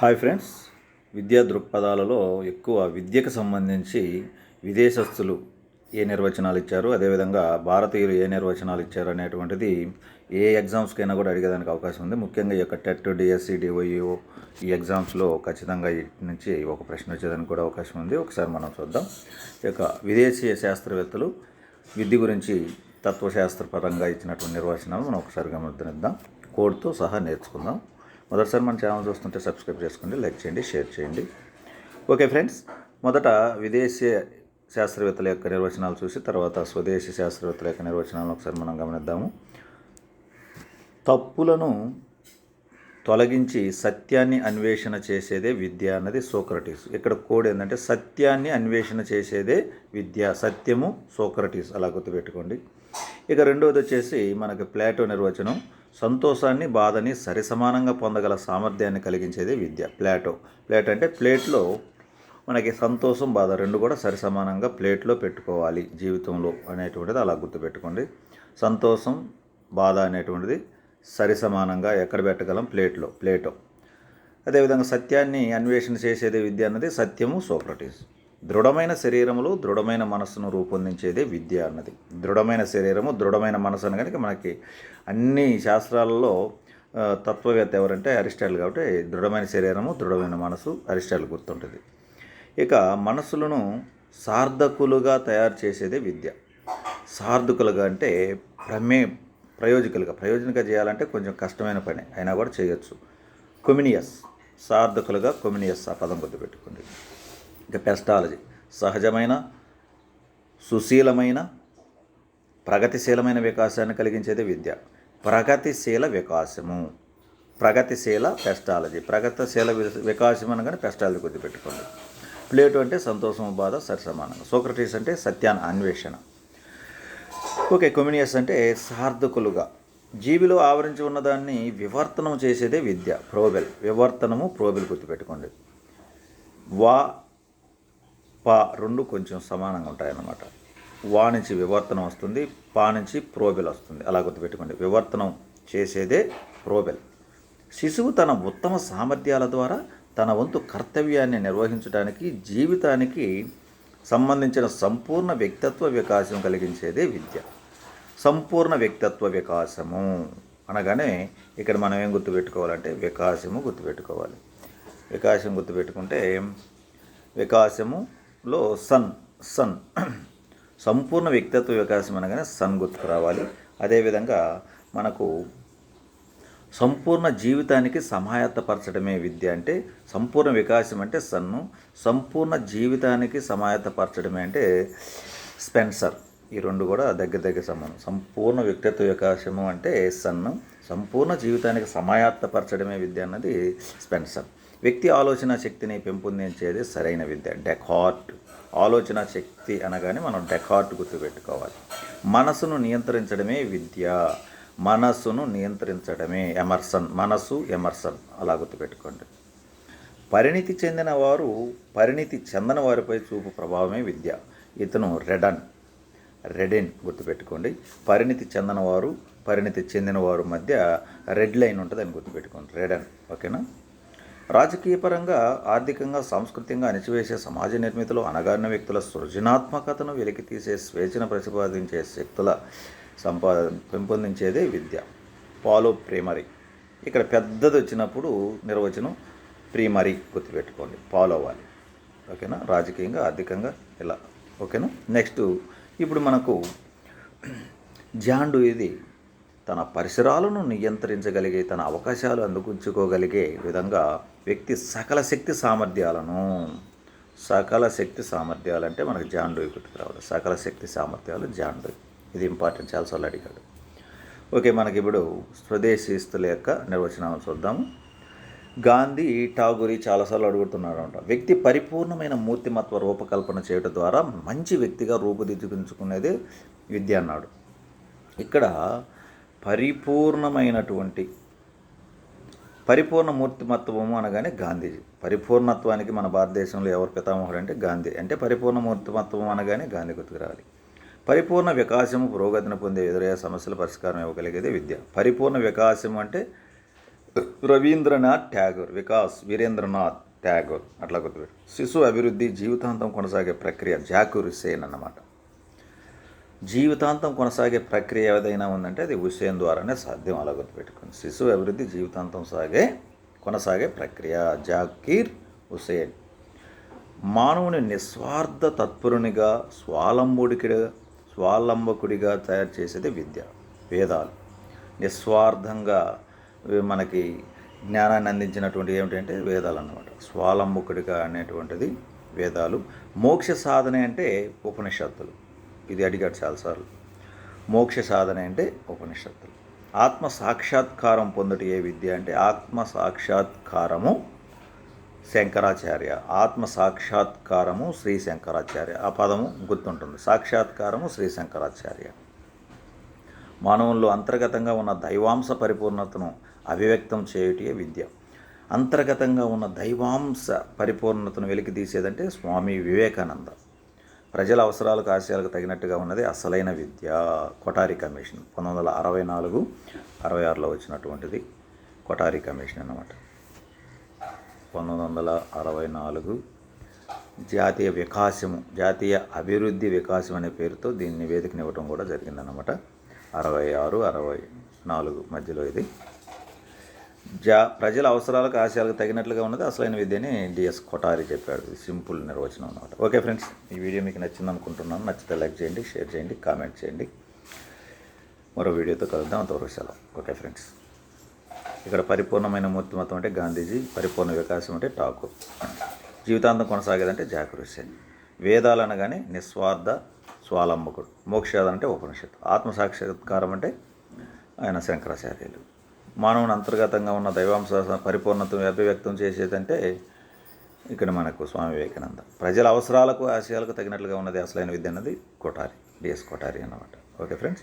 Hi friends. విద్యా దృక్పథాలలో ఎక్కువ విద్యకు సంబంధించి విదేశస్తులు ఏ నిర్వచనాలు ఇచ్చారు? అదేవిధంగా భారతీయులు ఏ నిర్వచనాలు ఇచ్చారు అనేటువంటిది ఏ ఎగ్జామ్స్కైనా కూడా అడిగేదానికి అవకాశం ఉంది. ముఖ్యంగా ఈ యొక్క టెట్ డిఎస్సి డిఓఈఓ ఈ ఎగ్జామ్స్లో ఖచ్చితంగా నుంచి ఒక ప్రశ్న వచ్చేదానికి కూడా అవకాశం ఉంది. ఒకసారి మనం చూద్దాం. ఈ యొక్క విదేశీయ శాస్త్రవేత్తలు విద్య గురించి తత్వశాస్త్రపరంగా ఇచ్చినటువంటి నిర్వచనాలు మనం ఒకసారి గమనిద్దాం. కోడ్తో సహా నేర్చుకుందాం. మొదటిసారి మన ఛానల్ చూస్తుంటే సబ్స్క్రైబ్ చేసుకోండి లైక్ చేయండి షేర్ చేయండి. ఓకే ఫ్రెండ్స్ మొదట విదేశీ శాస్త్రవేత్తల యొక్క నిర్వచనాలు చూసి తర్వాత స్వదేశీ శాస్త్రవేత్తల యొక్క నిర్వచనాలను ఒకసారి మనం గమనిద్దాము. తప్పులను తొలగించి సత్యాన్ని అన్వేషణ చేసేదే విద్య అన్నది సోక్రటీస్. ఇక్కడ కోడ్ ఏంటంటే సత్యాన్ని అన్వేషణ చేసేదే విద్య సత్యము సోక్రటీస్. అలా గుర్తుపెట్టుకోండి. ఇక రెండవది వచ్చేసి మనకి ప్లాటో నిర్వచనం. సంతోషాన్ని బాధని సరిసమానంగా పొందగల సామర్థ్యాన్ని కలిగించేది విద్య. ప్లాటో. ప్లేట్ అంటే ప్లేట్లో మనకి సంతోషం బాధ రెండు కూడా సరిసమానంగా ప్లేట్లో పెట్టుకోవాలి జీవితంలో అనేటువంటిది అలా గుర్తుపెట్టుకోండి. సంతోషం బాధ అనేటువంటిది సరిసమానంగా ఎక్కడ పెట్టగలం? ప్లేట్లో. ప్లేటో. అదేవిధంగా సత్యాన్ని అన్వేషణ చేసేదే విద్య అన్నది సత్యము సోక్రటీస్. దృఢమైన శరీరములు దృఢమైన మనస్సును రూపొందించేదే విద్య అన్నది. దృఢమైన శరీరము దృఢమైన మనసు అని కనుక మనకి అన్ని శాస్త్రాలలో తత్వవేత్త ఎవరంటే అరిస్టాటిల్ కాబట్టి దృఢమైన శరీరము దృఢమైన మనసు అరిస్టాటిల్ గుర్తుంటుంది. ఇక మనసులను సార్థకులుగా తయారు చేసేదే విద్య. సార్థకులుగా అంటే ప్రమే ప్రయోజకులుగా ప్రయోజనగా చేయాలంటే కొంచెం కష్టమైన పని అయినా కూడా చేయొచ్చు. కొమినియస్ సార్థకులుగా కొమినియస్ ఆ పదం గుర్తుపెట్టుకోండి. ఇక పెస్టాలజీ. సహజమైన సుశీలమైన ప్రగతిశీలమైన వికాసాన్ని కలిగించేది విద్య. ప్రగతిశీల వికాసము. ప్రగతిశీల పెస్టాలజీ. ప్రగతిశీల వికాసం అనగానే పెస్టాలజీ గుర్తుపెట్టుకోండి. ప్లేటు అంటే సంతోషం బాధ సరిసమానంగా. సోక్రటీస్ అంటే సత్యాన్ని అన్వేషణ. ఓకే కమ్యూనియస్ అంటే సార్థకులుగా. జీవిలో ఆవరించి ఉన్నదాన్ని వివర్తనం చేసేదే విద్య ప్రోబెల్. వివర్తనము ప్రోబెల్ గుర్తుపెట్టుకోండి. వా పా రెండు కొంచెం సమానంగా ఉంటాయన్నమాట. వా నుంచి వివర్తనం వస్తుంది పా నుంచి ప్రోబెల్ వస్తుంది. అలా గుర్తుపెట్టుకోండి. వివర్తనం చేసేదే ప్రోబెల్. శిశువు తన ఉత్తమ సామర్థ్యాల ద్వారా తన వంతు కర్తవ్యాన్ని నిర్వహించడానికి జీవితానికి సంబంధించిన సంపూర్ణ వ్యక్తిత్వ వికాసం కలిగించేదే విద్య. సంపూర్ణ వ్యక్తిత్వ వికాసము. అనగానే ఇక్కడ మనం ఏం గుర్తుపెట్టుకోవాలంటే వికాసము గుర్తుపెట్టుకోవాలి. వికాసం గుర్తుపెట్టుకుంటే లో సన్ సన్. సంపూర్ణ వ్యక్తిత్వ వికాసం అనగానే సన్ గుర్తుకు రావాలి. అదేవిధంగా మనకు సంపూర్ణ జీవితానికి సమాయత్తపరచడమే విద్య అంటే సంపూర్ణ వికాసం అంటే సన్ను సంపూర్ణ జీవితానికి సమాయత్తపరచడమే అంటే స్పెన్సర్. ఈ రెండు కూడా దగ్గర దగ్గర సంబంధం. సంపూర్ణ వ్యక్తిత్వ వికాసము అంటే సన్ను సంపూర్ణ జీవితానికి సమాయత్తపరచడమే విద్య అన్నది స్పెన్సర్. వ్యక్తి ఆలోచన శక్తిని పెంపొందించేది సరైన విద్య. డెకార్ట్. ఆలోచన శక్తి అనగానే మనం డెకార్ట్ గుర్తుపెట్టుకోవాలి. మనసును నియంత్రించడమే విద్య. మనస్సును నియంత్రించడమే ఎమర్సన్. మనసు ఎమర్సన్. అలా గుర్తుపెట్టుకోండి. పరిణితి చెందిన వారు పరిణితి చెందని వారిపై చూపు ప్రభావమే విద్య. ఇతను రెడన్. రెడెన్ గుర్తుపెట్టుకోండి. పరిణితి చెందిన వారు పరిణితి చెందిన వారు మధ్య రెడ్ లైన్ ఉంటుంది అని గుర్తుపెట్టుకోండి. రెడన్. ఓకేనా? రాజకీయపరంగా ఆర్థికంగా సాంస్కృతికంగా అణిచివేసే సమాజ నిర్మితిలో అణగారిన వ్యక్తుల సృజనాత్మకతను వెలికితీసే స్వేచ్ఛను ప్రతిపాదించే శక్తుల సంపా పెంపొందించేదే విద్య. పాలో ప్రీమరీ. ఇక్కడ పెద్దది వచ్చినప్పుడు నిర్వచనం ప్రీమరీ గుర్తుపెట్టుకోండి. ఫాలో అవ్వాలి. ఓకేనా? రాజకీయంగా ఆర్థికంగా ఇలా. ఓకేనా? నెక్స్ట్ ఇప్పుడు మనకు జాండు ఇది తన పరిసరాలను నియంత్రించగలిగే తన అవకాశాలు అందుకుంచుకోగలిగే విధంగా వ్యక్తి సకల శక్తి సామర్థ్యాలను సకల శక్తి సామర్థ్యాలు అంటే మనకు జాండు గుర్తుకు రావాలి. సకల శక్తి సామర్థ్యాలు జాండు ఇది ఇంపార్టెంట్ చాలాసార్లు అడిగాడు. ఓకే మనకి ఇప్పుడు స్వదేశీస్తుల యొక్క నిర్వచనాలు చూద్దాము గాంధీ ఠాగూరి చాలాసార్లు అడుగుతున్నాడు అంట వ్యక్తి పరిపూర్ణమైన మూర్తిమత్వ రూపకల్పన చేయడం ద్వారా మంచి వ్యక్తిగా రూపుదిద్దుకుంచుకునేదే విద్య అన్నాడు. ఇక్కడ పరిపూర్ణమైనటువంటి పరిపూర్ణ మూర్తిమత్వము అనగానే గాంధీజీ. పరిపూర్ణత్వానికి మన భారతదేశంలో ఎవరు పితామహుడు అంటే గాంధీ. అంటే పరిపూర్ణ మూర్తిమత్వం అనగానే గాంధీ గుర్తుకు రావాలి పరిపూర్ణ వికాసము పురోగతిని పొందే ఎదురయ్యే సమస్యల పరిష్కారం ఇవ్వగలిగేదే విద్య. పరిపూర్ణ వికాసం అంటే రవీంద్రనాథ్ ట్యాగోర్. వికాస్ వీరేంద్రనాథ్ ట్యాగోర్. అట్లా గుర్తుపెట్టు. శిశు అభివృద్ధి జీవితాంతం కొనసాగే ప్రక్రియ జాకూర్ సేన్ అన్నమాట. జీవితాంతం కొనసాగే ప్రక్రియ ఏదైనా ఉందంటే అది హుసేన్ ద్వారానే సాధ్యం అలా గుర్తుపెట్టుకుంది శిశువు అభివృద్ధి జీవితాంతం సాగే కొనసాగే ప్రక్రియ. జాకీర్ హుసేన్ మానవుని నిస్వార్థ తత్పరునిగా స్వాలంబుడికిగా స్వాలంబకుడిగా తయారు చేసేది విద్య వేదాలు. నిస్వార్థంగా మనకి జ్ఞానాన్ని అందించినటువంటి ఏమిటంటే వేదాలు అన్నమాట స్వాలంబకుడిగా అనేటువంటిది వేదాలు. మోక్ష సాధన అంటే ఉపనిషత్తులు. ఇది అడిగాడు చాలాసార్లు. మోక్ష సాధన అంటే ఉపనిషత్తులు. ఆత్మ సాక్షాత్కారం పొందటి ఏ విద్య అంటే ఆత్మ సాక్షాత్కారము శంకరాచార్య. ఆత్మ సాక్షాత్కారము శ్రీ శంకరాచార్య. ఆ పదము గుర్తుంటుంది. సాక్షాత్కారము శ్రీ శంకరాచార్య. మానవుల్లో అంతర్గతంగా ఉన్న దైవాంశ పరిపూర్ణతను అభివ్యక్తం చేయుటే విద్య. అంతర్గతంగా ఉన్న దైవాంశ పరిపూర్ణతను వెలికి తీసేదంటే స్వామి వివేకానంద. ప్రజల అవసరాలకు ఆశయాలకు తగినట్టుగా ఉన్నది అసలైన విద్య. కొటారి కమిషన్ పంతొమ్మిది వందల అరవై నాలుగు అరవై ఆరులో వచ్చినటువంటిది కొటారి కమిషన్ అన్నమాట. పంతొమ్మిది వందల అరవై నాలుగు జాతీయ వికాసము జాతీయ అభివృద్ధి వికాసం అనే పేరుతో దీని నివేదికనివ్వడం కూడా జరిగిందన్నమాట. అరవై ఆరు అరవై నాలుగు మధ్యలో ఇది. జా ప్రజల అవసరాలకు ఆశయాలకు తగినట్లుగా ఉన్నది. అసలైన విద్యని డిఎస్ కొటారి చెప్పాడు. సింపుల్ నిర్వచనం అనమాట ఓకే ఫ్రెండ్స్ ఈ వీడియో మీకు నచ్చింది అనుకుంటున్నాను నచ్చితే లైక్ చేయండి షేర్ చేయండి కామెంట్ చేయండి. మరో వీడియోతో కలుద్దాం. అంతవరకు సెలవు. Okay friends. ఇక్కడ పరిపూర్ణమైన మూర్తిమత్వం అంటే గాంధీజీ పరిపూర్ణ వికాసం అంటే ఠాకూర్. జీవితాంతం కొనసాగేదంటే జాకర్ వేదాలు అనగానే నిస్వార్థ స్వాలంబకుడు. మోక్షాదం అంటే ఉపనిషత్తు. ఆత్మసాక్షాత్కారం అంటే ఆయన శంకరాచార్యులు. మానవుని అంతర్గతంగా ఉన్న దైవాంశ పరిపూర్ణత అభివ్యక్తం చేసేదంటే ఇక్కడ మనకు స్వామి వివేకానంద. ప్రజల అవసరాలకు ఆశయాలకు తగినట్లుగా ఉన్నది అసలైన విద్య అన్నది కొటారి డిఎస్ కొటారి అన్నమాట. Okay friends?